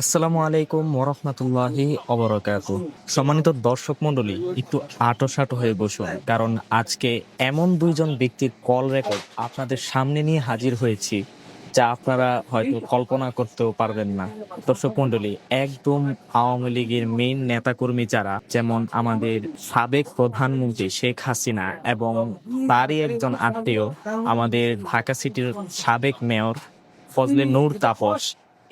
আসসালামু আলাইকুম ওরহমতুল্লাহি অবরকাত সম্মানিত দর্শক মন্ডলী একটু আটোসাটো হয়ে বসুন, কারণ আজকে এমন দুইজন ব্যক্তির কল রেকর্ড আপনাদের সামনে নিয়ে হাজির হয়েছি, যা আপনারা হয়তো কল্পনা করতেও পারবেন না। দর্শক মন্ডলী একদম আওয়ামী লীগের মেইন নেতাকর্মী যারা, যেমন আমাদের সাবেক প্রধানমন্ত্রী শেখ হাসিনা এবং তারই একজন আত্মীয়, আমাদের ঢাকা সিটির সাবেক মেয়র ফজলে নূর তাপস।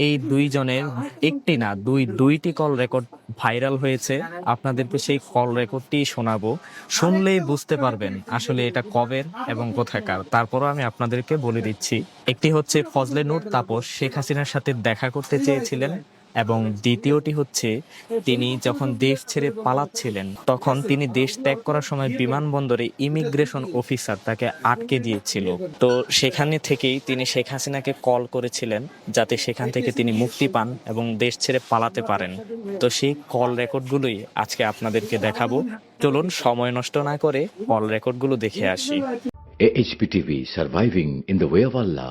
এই দুইজনের একটি না, দুই, দুইটি কল রেকর্ড ভাইরাল হয়েছে। আপনাদেরকে সেই কল রেকর্ডটি শোনাবো। শুনলেই বুঝতে পারবেন আসলে এটা কবের এবং কোথাকার। তারপরও আমি আপনাদেরকে বলে দিচ্ছি, একটি হচ্ছে ফজলে নূর তাপস। শেখ হাসিনার সাথে দেখা করতে চেয়েছিলেন। এবং দ্বিতীয়টি হচ্ছে, তিনি যখন দেশ ছেড়ে পালাচ্ছিলেন, তখন তিনি দেশ ত্যাগ করার সময় বিমানবন্দরে ইমিগ্রেশন অফিসার তাকে আটকে দিয়েছিল। তো সেখানে থেকেই তিনি শেখ হাসিনাকে কল করেছিলেন, যাতে সেখান থেকে তিনি মুক্তি পান এবং দেশ ছেড়ে পালাতে পারেন। তো সেই কল রেকর্ডগুলোই আজকে আপনাদেরকে দেখাবো। চলুন সময় নষ্ট না করে কল রেকর্ডগুলো দেখে আসি। AHPTV surviving in the way of Allah.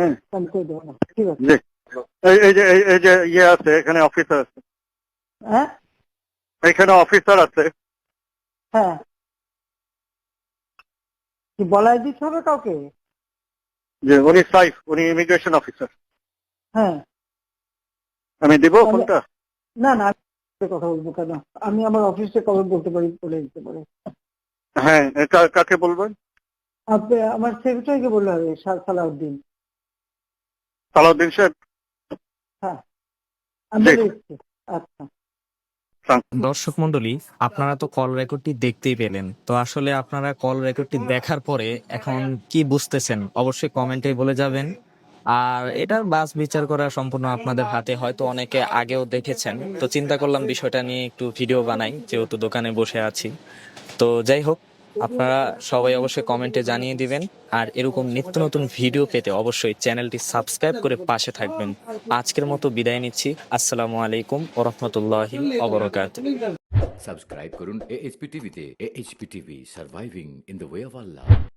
হুম। আমি করে দেবো না? ঠিক আছে। এই যে এই- এই যে ইয়ে আছে এখানে অফিসার আছে। হ্যাঁ? এখানে অফিসার আছে। হ্যাঁ। কি বলাই দিতে হবে কাউকে? যে উনি সাইফ উনি ইমিগ্রেশন অফিসার হ্যাঁ। আমি দিব ফোনটা? না না কথা বলব কেন? আমি আমার অফিসে কবে বলতে পারি বলে দিতে পারি। হ্যাঁ কাকে বলবেন? আপনি আমার সেক্রেটারিকে বললে হবে সালাউদ্দিন। সালাউদ্দিন সাহেব। দিচ্ছি আচ্ছা। দর্শক মন্ডলী আপনারা তো কল রেকর্ডটি দেখতেই পেলেন। তো আসলে আপনারা কল রেকর্ডটি দেখার পরে এখন কি বুঝতেছেন? অবশ্যই কমেন্টে বলে যাবেন। আর এটার বাস বিচার করা সম্পূর্ণ আপনাদের হাতে হয়তো অনেকে আগেও দেখেছেন। তো চিন্তা করলাম বিষয়টা নিয়ে একটু ভিডিও বানাই যেহেতু দোকানে বসে আছি। তো যাই হোক আপনারা সবাই অবশ্যই কমেন্টে জানিয়ে দিবেন। আর এরকম নিত্য নতুন ভিডিও পেতে অবশ্যই চ্যানেলটি সাবস্ক্রাইব করে পাশে থাকবেন। আজকের মতো বিদায় নিচ্ছি। আসসালামু আলাইকুম ওরহমতুল্লাহি অবরকাত সাবস্ক্রাইব করুন এইচপি টিভিতে। HP TV surviving in the way of Allah.